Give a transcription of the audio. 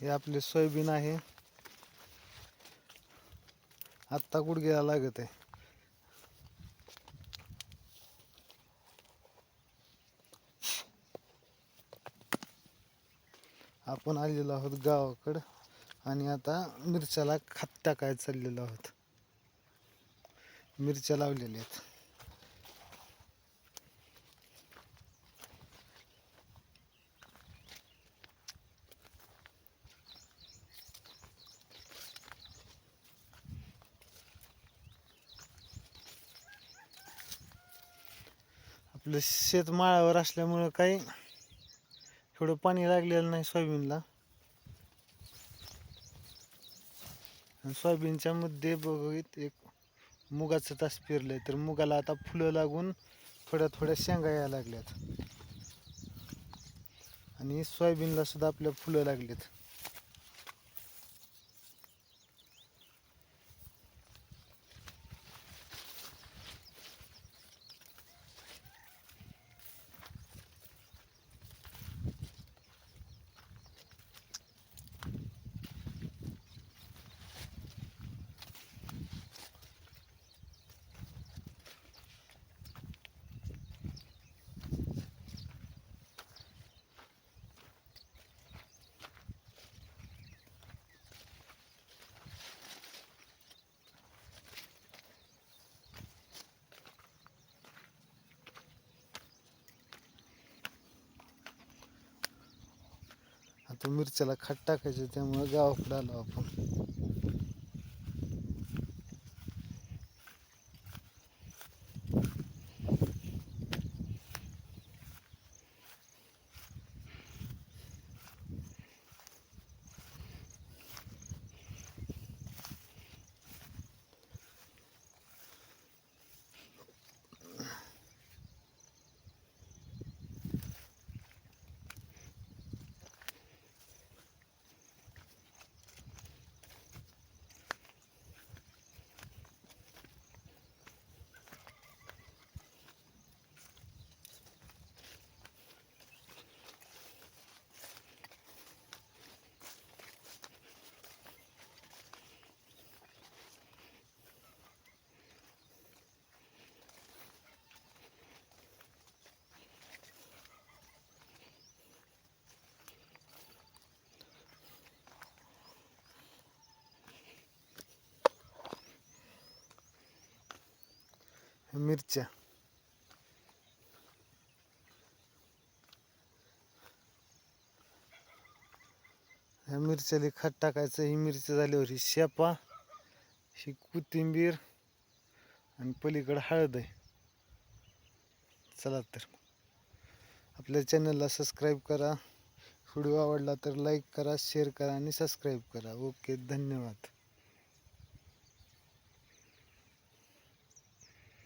हे आपले सोयाबीन आहे. आत्ता गुडघ्याला लागत आहे. आपण आलेलो आहोत गावाकडं आणि आता मिरच्याला खत टाकायला चाललेलो आहोत. मिरच्या लावलेल्या आहेत. आपलं शेत माळावर असल्यामुळं काही एवढं पाणी लागलेलं नाही सोयाबीनला. सोयाबीनच्या मध्ये बघित एक मुगाचं तास पेरलंय. तर मुगाला आता फुलं लागून थोड्या थोड्या शेंगा यायला लागल्यात. आणि सोयाबीनला सुद्धा आपल्या फुलं लागलेत. तर मिरच्याला खत टाकायचं त्यामुळे गावाकडे आलो आपण. मिरच्या. ह्या मिरच्याला खत टाकायचं ही मिरची झाल्यावर ही शेपा ही कोथिंबीर आणि पलीकडं हळद आहे. चला तर. आपल्या चॅनलला सबस्क्राईब करा. व्हिडिओ आवडला तर लाईक करा शेअर करा आणि सबस्क्राईब करा. ओके धन्यवाद.